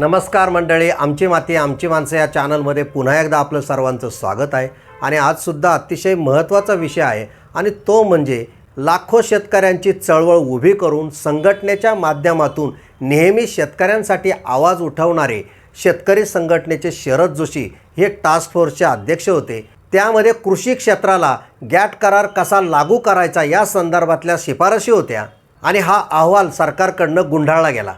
नमस्कार मंडळी आमची माती आमची माणसं या चॅनलमध्ये पुन्हा एकदा आपलं सर्वांचं स्वागत आहे. आणि आजसुद्धा अतिशय महत्त्वाचा विषय आहे आणि तो म्हणजे लाखो शेतकऱ्यांची चळवळ उभी करून संघटनेच्या माध्यमातून नेहमी शेतकऱ्यांसाठी आवाज उठवणारे शेतकरी संघटनेचे शरद जोशी हे टास्क फोर्सचे अध्यक्ष होते. त्यामध्ये कृषी क्षेत्राला गॅट करार कसा लागू करायचा या संदर्भातल्या शिफारशी होत्या आणि हा अहवाल सरकारकडनं गुंडाळला गेला.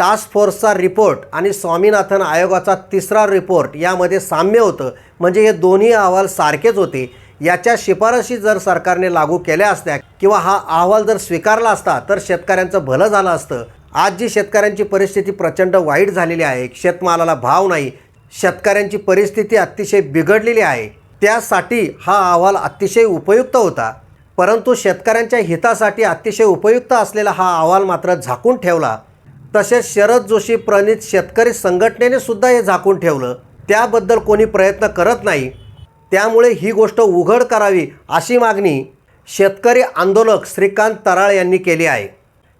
टास्क फोर्सचा रिपोर्ट आणि स्वामीनाथन आयोगाचा तिसरा रिपोर्ट यामध्ये साम्य होतं. म्हणजे हे दोन्ही अहवाल सारखेच होते. याच्या शिफारशी जर सरकारने लागू केल्या असत्या किंवा हा अहवाल जर स्वीकारला असता तर शेतकऱ्यांचं भलं झालं असतं. आज जी शेतकऱ्यांची परिस्थिती प्रचंड वाईट झालेली आहे शेतमालाला भाव नाही शेतकऱ्यांची परिस्थिती अतिशय बिघडलेली आहे त्यासाठी हा अहवाल अतिशय उपयुक्त होता. परंतु शेतकऱ्यांच्या हितासाठी अतिशय उपयुक्त असलेला हा अहवाल मात्र झाकून ठेवला. तसेच शरद जोशी प्रणित शेतकरी संघटनेने सुद्धा हे झाकून ठेवलं. त्याबद्दल कोणी प्रयत्न करत नाही. त्यामुळे ही गोष्ट उघड करावी अशी मागणी शेतकरी आंदोलक श्रीकांत तराळ यांनी केली आहे.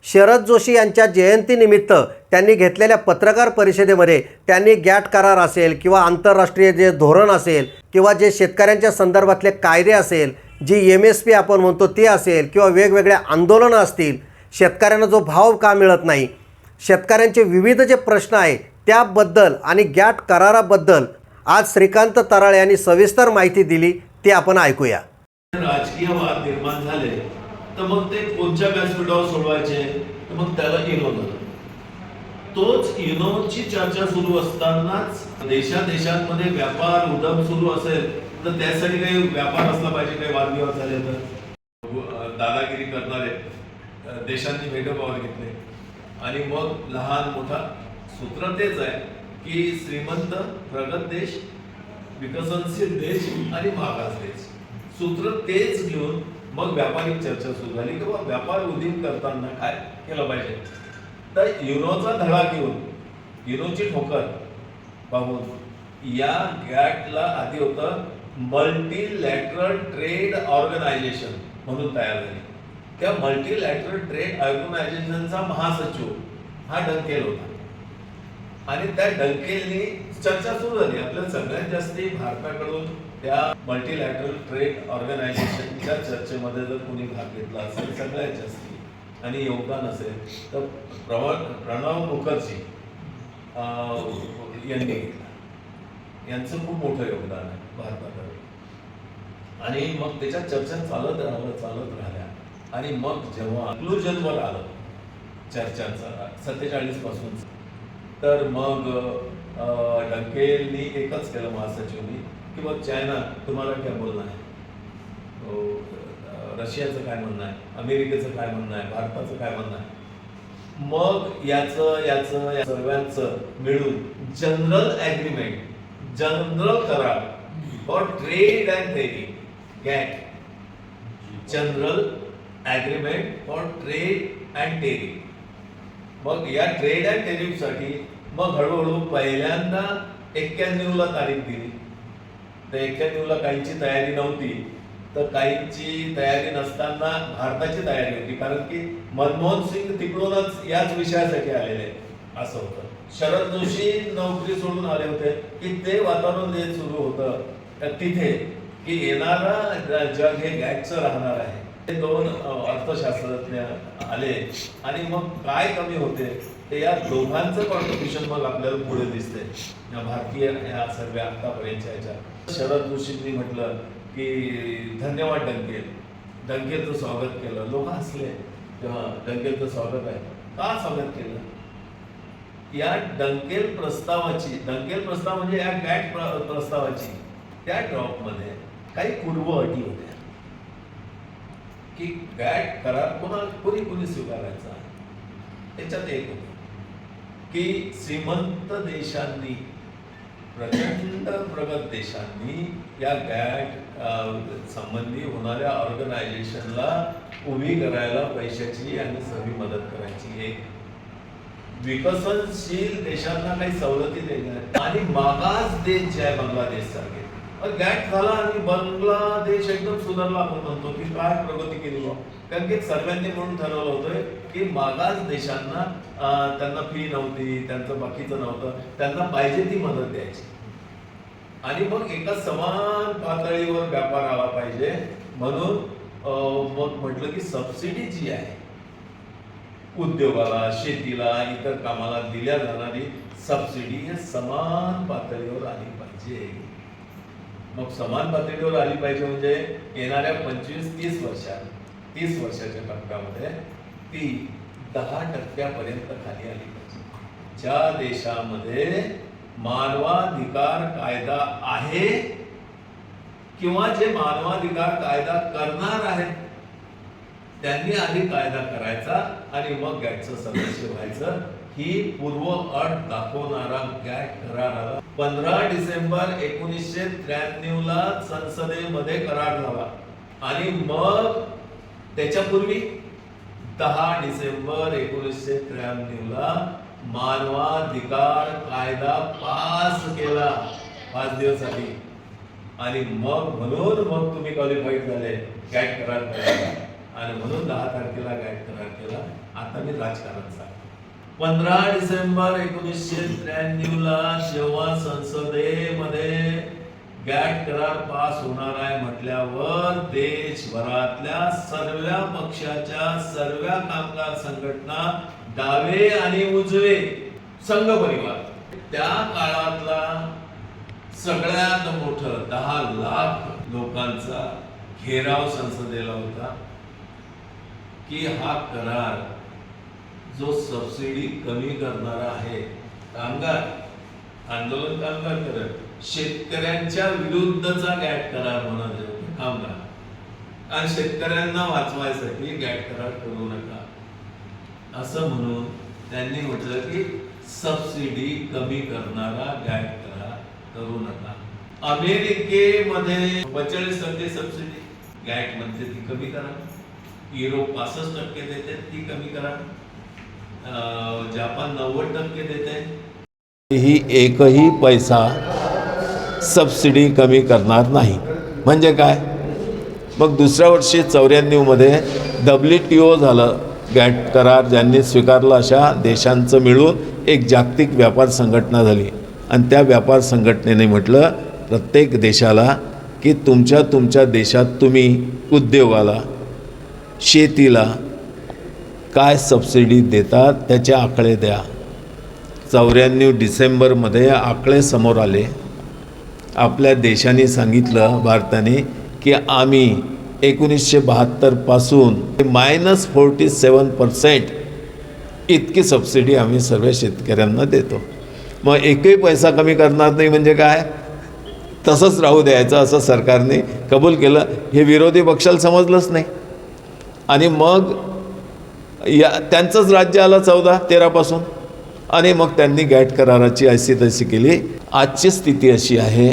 शरद जोशी यांच्या जयंतीनिमित्त त्यांनी घेतलेल्या पत्रकार परिषदेमध्ये त्यांनी गॅट करार असेल किंवा आंतरराष्ट्रीय जे धोरण असेल किंवा जे शेतकऱ्यांच्या संदर्भातले कायदे असेल जी एम एस पी आपण म्हणतो ते असेल किंवा वेगवेगळ्या आंदोलनं असतील शेतकऱ्यांना जो भाव का मिळत नाही शेतकऱ्यांचे विविध जे प्रश्न आहेत त्याबद्दल आणि गॅट कराराबद्दल आज श्रीकांत तराळ यांनी सविस्तर माहिती दिली ती आपण ऐकूया. राजकीय वाद निर्माण झाले तर मग ते कोणत्या व्यासपीठावर सोडवायचे? तर मग त्याला इनो तोच इनोची चर्चा सुरू असतानाच देशादेशांमध्ये व्यापार उदम सुरू असेल तर त्यासाठी काही व्यापार असला पाहिजे काही वादविवाद झाले तर. दादागिरी करणारे अ, देशांनी भेदभाव घेतले. आणि मग लहान मोठा सूत्र तेच आहे की श्रीमंत प्रगत देश विकसनशील देश आणि मागास देश. सूत्र तेच घेऊन मग व्यापारिक चर्चा सुरू झाली की बाबा व्यापार उदीम करताना काय केलं पाहिजे? तर युनोचा धडा घेऊन युनोची ठोकर. पाहून या गॅटला आधी होतं मल्टीलॅटरल ट्रेड ऑर्गनायझेशन म्हणून तयार झाली. त्या मल्टीलॅटरल ट्रेड ऑर्गनायझेशनचा महासचिव हा डंकेल होता. आणि त्या डंकेलनी चर्चा सुरू झाली. आपल्या सगळ्यात जास्ती भारताकडून त्या मल्टीलॅटरल ट्रेड ऑर्गनायझेशनच्या चर्चेमध्ये जर कोणी भाग घेतला असेल सगळ्यात जास्ती आणि योगदान असेल तर प्रव प्रणव मुखर्जी अं, यांनी घेतला. यांचं खूप मोठं योगदान आहे भारताकडे. आणि मग त्याच्या चर्चा चालत राहिलं चालत राहिल्या. आणि मग जेव्हा वर आलं चर्चांचा सत्तेचाळीसपासून. तर मग डंकेलनी एकच केलं महासचिवनी की मग चायना तुम्हाला काय बोलणं आहे? अं, रशियाचं काय म्हणणं आहे? अमेरिकेचं काय म्हणणं आहे? भारताचं काय म्हणणं आहे? मग याचं याचं या सर्वांचं मिळून जनरल ॲग्रीमेंट जनरल करार for trade and trading GATT general agreement for trade and tariff मग या ट्रेड अँड टेरिफसाठी मग हळूहळू पहिल्यांदा एक्क्याण्णवला तारीख दिली. तर एक्क्याण्णवला काहींची तयारी नव्हती. तर काहींची तयारी नसताना भारताची तयारी होती. कारण की मनमोहन सिंग तिकडूनच याच विषयासाठी आलेले असं होतं. शरद जोशी नोकरी सोडून आले होते. की ते वातावरण जे सुरू होतं तर तिथे की येणारा जग हे गॅटचं राहणार आहे. ते दोन अर्थशास्त्रज्ञ आले आणि मग काय कमी होते ते या दोघांचं कॉन्ट्रिब्युशन मग आपल्याला पुढे दिसते या भारतीय या सर्व आतापर्यंतच्या ह्याच्या शरद जोशींनी म्हटलं की धन्यवाद डंकेल. डंकेलचं स्वागत केलं. लोक हसले. तेव्हा डंकेलचं स्वागत आहे. का स्वागत केलं? या डंकेल प्रस्तावाची डंकेल प्रस्ताव म्हणजे या गॅट प्रस्तावाची त्या ड्रॉपमध्ये काही पूर्व अटी होत्या. की गॅट करार कोणा कोणी कोणी स्वीकारायचा? त्याच्यात एक होतं. की श्रीमंत देशांनी प्रचंड प्रगत देशांनी या गॅट संबंधी होणाऱ्या ऑर्गनायझेशनला उभी करायला पैशाची आणि सगळी मदत करायची. एक विकसनशील देशांना काही सवलती देणार. आणि मागास देश जे आहे बांगलादेश सारखे गॅट झाला आणि बांगलादेश एकदम सुधारला आपण म्हणतो की काय प्रगती केली कारण की सर्वांनी म्हणून ठरवलं होतं की मागास देशांना त्यांना फी नव्हती त्यांचं बाकीचं नव्हतं त्यांना पाहिजे ती मदत द्यायची. आणि मग एका समान पातळीवर व्यापार आला पाहिजे. म्हणून मग म्हटलं की सबसिडी जी आहे उद्योगाला शेतीला इतर कामाला दिल्या जाणारी सबसिडी हे समान पातळीवर आली पाहिजे. मग समान पातळीवर आली पाहिजे म्हणजे येणाऱ्या पंचवीस तीस वर्षात तीस वर्षाच्या टप्प्यामध्ये ती दहा टक्क्यापर्यंत खाली आली पाहिजे. ज्या देशामध्ये मानवाधिकार कायदा आहे किंवा जे मानवाधिकार कायदा करणार आहेत त्यांनी आधी कायदा करायचा आणि मग गॅटचं सदस्य व्हायचं. ही पूर्व अट दाखवणारा गॅट करार आला. पंधरा डिसेंबर एकोणीसशे त्र्याण्णव ला संसदेमध्ये करार झाला. आणि मग त्याच्यापूर्वी दहा डिसेंबर एकोणीसशे त्र्याण्णव ला मानवाधिकार कायदा पास केला पाच दिवस आणि मग म्हणून मग तुम्ही क्वालिफाईड झाले गॅट करार करायला. आणि म्हणून दहा तारखेला गॅट करार केला आता मी राजकारण सांग पंधरा डिसेंबर एकोणीसशे त्र्याण्णव ला जेव्हा संसदेमध्ये गॅट करार पास होणार आहे म्हटल्यावर देशभरातल्या सर्व पक्षाच्या सर्व कामगार संघटना डावे आणि उजवे संघ परिवार. त्या काळातला सगळ्यात मोठं दहा लाख लोकांचा घेराव संसदेला होता. की हा करार जो सबसिडी कमी करणारा आहे कामगार आंदोलन कामगार करत शेतकऱ्यांच्या विरुद्धचा गॅट करार म्हणत कामगार. आणि शेतकऱ्यांना वाचवायसाठी गॅट करार करू नका. असं म्हणून त्यांनी म्हटलं की सबसिडी कमी करणारा गॅट करार करू नका. अमेरिकेमध्ये पंचेचाळीस टक्के सबसिडी गॅट म्हणजे ती कमी करा. युरोप पासष्ट टक्के देते ती कमी करा. जापान नव्वद टक्के देते ही एकही पैसा सबसिडी कमी करणार नाही. म्हणजे काय? मग दुसऱ्या वर्षी चौऱ्याण्णवमध्ये डब्ल्यू टी ओ झालं. गॅट करार ज्यांनी स्वीकारला अशा देशांचं मिळून एक जागतिक व्यापार संघटना झाली. आणि त्या व्यापार संघटनेने म्हटलं प्रत्येक देशाला की तुमच्या तुमच्या देशात तुम्ही उद्योगाला शेतीला काय सबसिडी देतात त्याचे आकडे द्या. चौऱ्याण्णव डिसेंबरमध्ये आकडे समोर आले. आपल्या देशाने सांगितलं भारताने की आम्ही एकोणीसशे बहात्तरपासून मायनस फोर्टी सेवन पर्सेंट इतकी सबसिडी आम्ही सर्व शेतकऱ्यांना देतो. मग एकही पैसा कमी करणार नाही म्हणजे काय? तसंच राहू द्यायचं असं सरकारने कबूल केलं. हे विरोधी पक्षाला समजलंच नाही. आणि मग या त्यांचंच राज्य आलं चौदा तेरापासून. आणि मग त्यांनी गॅट कराराची अशी तशी केली. आजची स्थिती अशी आहे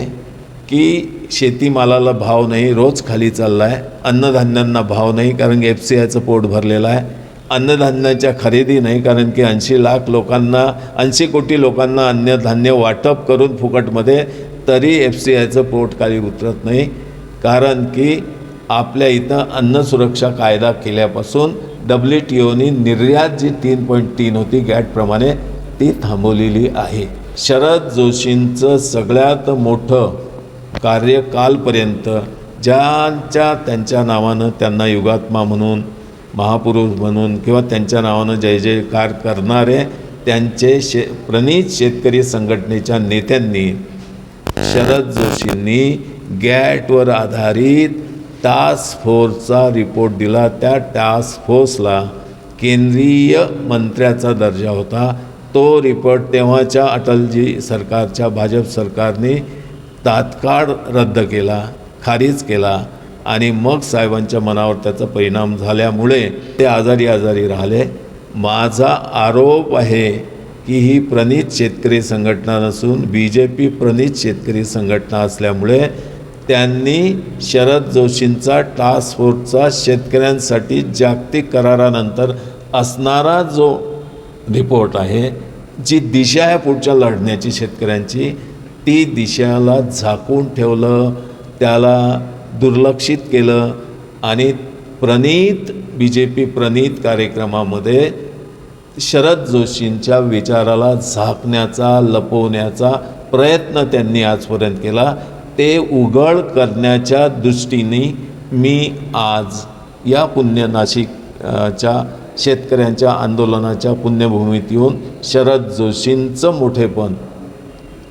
की शेतीमालाला भाव नाही रोज खाली चालला आहे अन्नधान्यांना भाव नाही कारण एफ सी आयचं पोट भरलेलं आहे. अन्नधान्याच्या खरेदी नाही कारण की ऐंशी लाख लोकांना ऐंशी कोटी लोकांना अन्नधान्य वाटप करून फुकटमध्ये तरी एफ सी आयचं पोट खाली उतरत नाही. कारण की आपल्या इथं अन्न सुरक्षा कायदा केल्यापासून डब्ल्यू टी ओनी निर्यात जी तीन पॉईंट तीन होती गॅटप्रमाणे ती थांबवलेली आहे. शरद जोशींचं सगळ्यात मोठं कार्य कालपर्यंत ज्यांच्या त्यांच्या नावानं त्यांना युगात्मा म्हणून महापुरुष म्हणून किंवा त्यांच्या नावानं जय जयकार करणारे त्यांचे शे प्रणित शेतकरी संघटनेच्या नेत्यांनी शरद जोशींनी गॅटवर आधारित टास्क फोर्सचा रिपोर्ट दिला. त्या टास्क फोर्सला केंद्रीय मंत्र्याचा दर्जा होता. तो रिपोर्ट तेव्हाच्या अटलजी सरकारच्या भाजप सरकारने तात्काळ रद्द केला खारिज केला आणि मग साहेबांच्या मनावर त्याचा परिणाम झाल्यामुळे ते आजारी आजारी राहिले. माझा आरोप आहे की ही प्रणित शेतकरी संघटना नसून बी जे पी प्रणित शेतकरी संघटना असल्यामुळे त्यांनी शरद जोशींचा टास्क फोर्सचा शेतकऱ्यांसाठी जागतिक करारानंतर असणारा जो रिपोर्ट आहे जी दिशा आहे पुढच्या लढण्याची शेतकऱ्यांची ती दिशाला झाकून ठेवलं त्याला दुर्लक्षित केलं आणि प्रणीत बी जे पी प्रणीत कार्यक्रमामध्ये शरद जोशींच्या विचाराला झाकण्याचा लपवण्याचा प्रयत्न त्यांनी आजपर्यंत केला. ते उघड करण्याच्या दृष्टीने मी आज या पुण्य च्या शेतकऱ्यांच्या आंदोलनाच्या पुण्यभूमीत येऊन शरद जोशींचं मोठेपण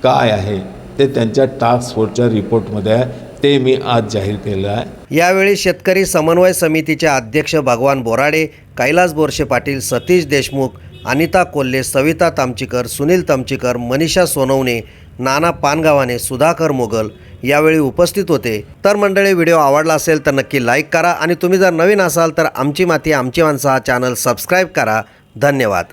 काय आहे ते त्यांच्या टास्क फोर्सच्या रिपोर्टमध्ये आहे. ते मी आज जाहीर केलं आहे. यावेळी शेतकरी समन्वय समितीचे अध्यक्ष भगवान बोराडे कैलास बोरशे पाटील सतीश देशमुख अनिता कोल्हे सविता तामचीकर सुनील तामचीकर मनीषा सोनवणे नाना पानगावाने सुधाकर मोगल यावेळी उपस्थित होते. तर मंडळी व्हिडिओ आवडला असेल तर नक्की लाईक करा आणि तुम्ही जर नवीन असाल तर आमची माती आमची माणसं हा चॅनल सबस्क्राईब करा. धन्यवाद.